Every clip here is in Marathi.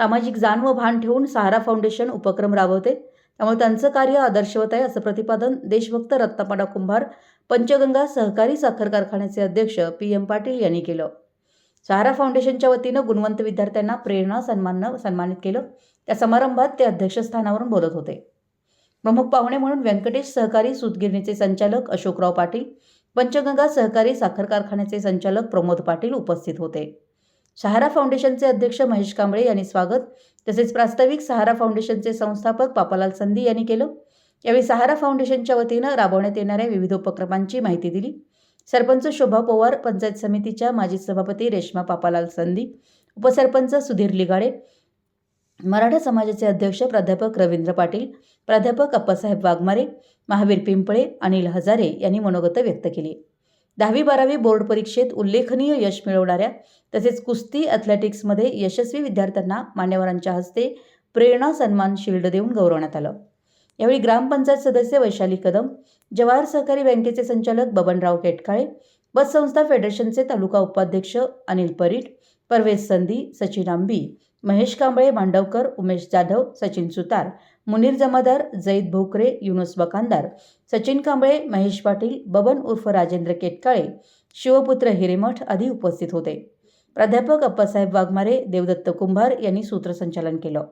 सामाजिक जाण व भान ठेवून सहारा फाउंडेशन उपक्रम राबवते. त्यामुळे त्यांचं कार्य आदर्शवत आहे असं प्रतिपादन देशभक्त रत्नापाडा कुंभार पंचगंगा सहकारी साखर कारखान्याचे अध्यक्ष पी एम पाटील यांनी केलं. सहारा फाउंडेशनच्या वतीनं गुणवंत विद्यार्थ्यांना प्रेरणा सन्माननं सन्मानित केलं. त्या समारंभात ते अध्यक्षस्थानावरून बोलत होते. प्रमुख पाहुणे म्हणून व्यंकटेश सहकारी सुतगिरणीचे संचालक अशोकराव पाटील पंचगंगा सहकारी साखर कारखान्याचे संचालक प्रमोद पाटील उपस्थित होते. सहारा फाउंडेशनचे अध्यक्ष महेश कांबळे यांनी स्वागत. तसेच प्रास्ताविक सहारा फाउंडेशनचे संस्थापक पापालाल संधी यांनी केलं. यावेळी सहारा फाउंडेशनच्या वतीनं राबवण्यात येणाऱ्या विविध उपक्रमांची माहिती दिली. सरपंच शोभा पवार पंचायत समितीच्या माजी सभापती रेश्मा पापालाल संधी उपसरपंच सुधीर लिगाडे मराठा समाजाचे अध्यक्ष प्राध्यापक रवींद्र पाटील प्राध्यापक अप्पासाहेब वाघमारे महावीर पिंपळे अनिल हजारे यांनी मनोगत व्यक्त केली. दहावी बारावी बोर्ड परीक्षेत उल्लेखनीय यश मिळवणाऱ्या तसेच कुस्ती ॲथलेटिक्समध्ये यशस्वी विद्यार्थ्यांना मान्यवरांच्या हस्ते प्रेरणा सन्मान शिल्ड देऊन गौरवण्यात आलं. यावेळी ग्रामपंचायत सदस्य वैशाली कदम जवाहर सहकारी बँकेचे संचालक बबनराव केटकाळे बस संस्था फेडरेशनचे तालुका उपाध्यक्ष अनिल परीट परवेज संधी सचिन आंबी महेश कांबळे मांडवकर उमेश जाधव सचिन सुतार मुनीर जमादार जैद भोकरे युनुस बकांदार सचिन कांबळे महेश पाटील बबन उर्फ राजेंद्र केटकाळे शिवपुत्र हिरेमठ आदी उपस्थित होते. प्राध्यापक अप्पासाहेब वाघमारे देवदत्त कुंभार यांनी सूत्रसंचालन केलं.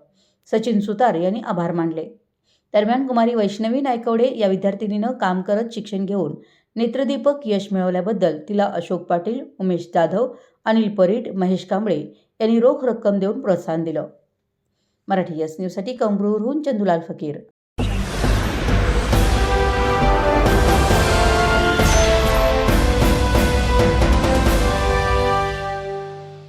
सचिन सुतार यांनी आभार मानले. दरम्यान कुमारी वैष्णवी नायकवडे या विद्यार्थिनीनं काम करत शिक्षण घेऊन नेत्रदीपक यश मिळवल्याबद्दल तिला अशोक पाटील उमेश जाधव अनिल परीट महेश कांबळे यांनी रोख रक्कम देऊन प्रोत्साहन दिलं. मराठी यस न्यूजसाठी कंबरूरहून चंदुलाल फकीर.